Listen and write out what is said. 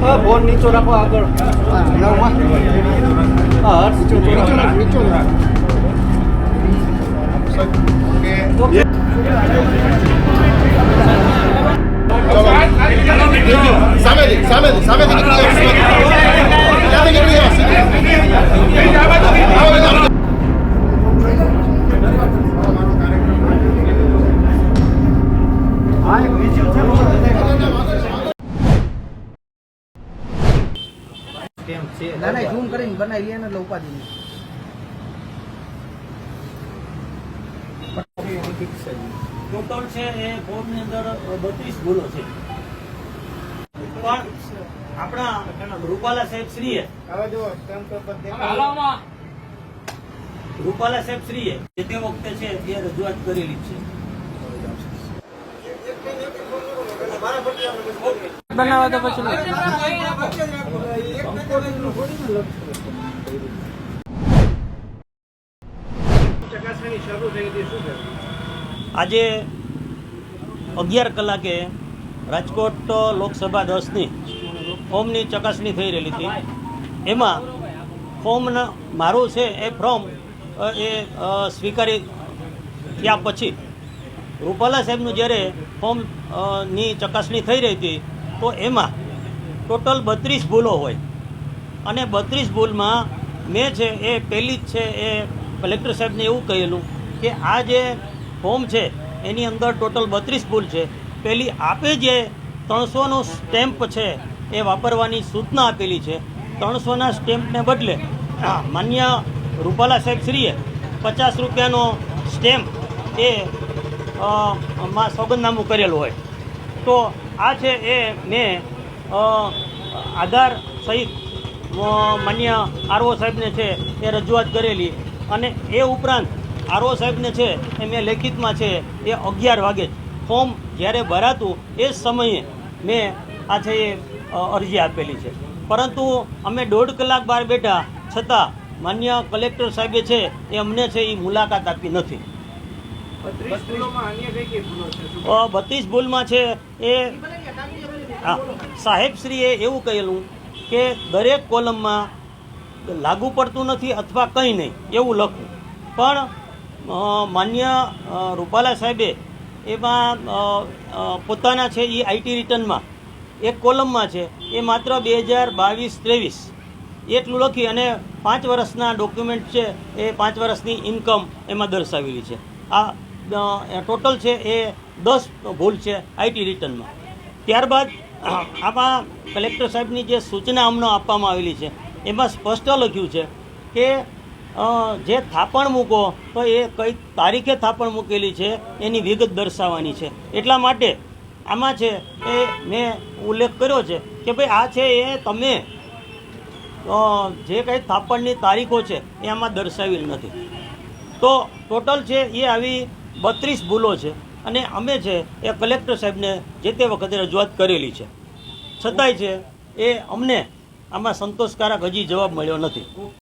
હા ફોન નીચો રાખો આગળ હા હર્ષ નીચો રાખ નીચો રાખ ઓકે સામેથી સામેથી સામેથી નીકળી જાઓ ત્યાંથી નીકળી જાઓ સીધું. આવો, આવો. હા એક વિઝ્યુઅલ છે છે ના ના ઝૂમ કરીને બનાવી લઈએ એટલે ઉપાધિ ટોટલ છે એ ફોર્મની અંદર બત્રીસ ભૂલો છે. પણ આપણા રૂપાલા સાહેબ શ્રીએ રૂપાલા સાહેબ શ્રીએ જે તે વખતે છે તે રજૂઆત કરેલી છે. બનાવે તો પછી આજે અગિયાર કલાકે રાજકોટ લોકસભા દસની ફોર્મની ચકાસણી થઈ રહેલી હતી. એમાં ફોર્મના મારું છે એ ફોર્મ એ સ્વીકારી થયા પછી રૂપાલા સાહેબનું જ્યારે ફોર્મની ચકાસણી થઈ રહી હતી, તો એમાં ટોટલ બત્રીસ ભૂલો હોય. અને બત્રીસ ભૂલમાં મેં છે, એ પહેલી જ છે, એ કલેક્ટર સાહેબને એવું કહેલું કે આ જે ફોર્મ છે, એની અંદર ટોટલ બત્રીસ ભૂલ છે. પહેલી આપે જે ત્રણસોનો સ્ટેમ્પ છે, એ વાપરવાની સૂચના આપેલી છે. ત્રણસોના સ્ટેમ્પને બદલે માન્ય રૂપાલા સાહેબ શ્રીએ પચાસ રૂપિયાનો સ્ટેમ્પ એ માં સોગંદનામું કરેલું હોય. તો આ છે એ મેં આધાર સહિત માન્ય આરઓ સાહેબને છે એ રજૂઆત કરેલી. અને એ ઉપરાંત આરઓ સાહેબને છે એ મેં લેખિતમાં છે એ અગિયાર વાગે ફોર્મ જ્યારે ભરાતું એ સમયે મેં આ છે એ અરજી આપેલી છે. પરંતુ અમે દોઢ કલાક બહાર બેઠા, છતાં માન્ય કલેક્ટર સાહેબે છે એ અમને છે એ મુલાકાત આપી નથી. બત્રીસ ભૂલમાં છે? એ સાહેબશ્રીએ એવું કહેલું કે દરેક કોલમમાં લાગુ પડતું નથી અથવા કંઈ નહીં એવું લખવું પણ માન્ય રૂપાલા સાહેબે એમાં પોતાના છે એ આઈટી રિટર્નમાં. એક કોલમમાં છે એ માત્ર બે હજાર બાવીસ ત્રેવીસ. એટલું લખી અને પાંચ વર્ષના ડોક્યુમેન્ટ છે એ પાંચ વર્ષની ઇન્કમ એમાં દર્શાવેલી છે. આ ટોટલ છે એ દસ ભૂલ છે આઈટી રિટર્નમાં. ત્યારબાદ, આમાં કલેક્ટર સાહેબની જે સૂચના હમણાં આપવામાં આવેલી છે, એમાં સ્પષ્ટ લખ્યું છે કે જે થાપણ મૂકો, તો એ કઈ તારીખે થાપણ મૂકેલી છે, એની વિગત દર્શાવવાની છે. એટલા માટે આમાં છે એ મેં ઉલ્લેખ કર્યો છે કે ભાઈ આ છે એ તમે જે કંઈ થાપણની તારીખો છે એ આમાં દર્શાવેલ નથી. તો ટોટલ છે એ આવી બત્રીસ ભૂલો છે અને અમે છે એ કલેક્ટર સાહેબને જે તે વખતે રજૂઆત કરેલી છે. છતાંય છે એ અમને આમાં સંતોષકારક હજી જવાબ મળ્યો નથી.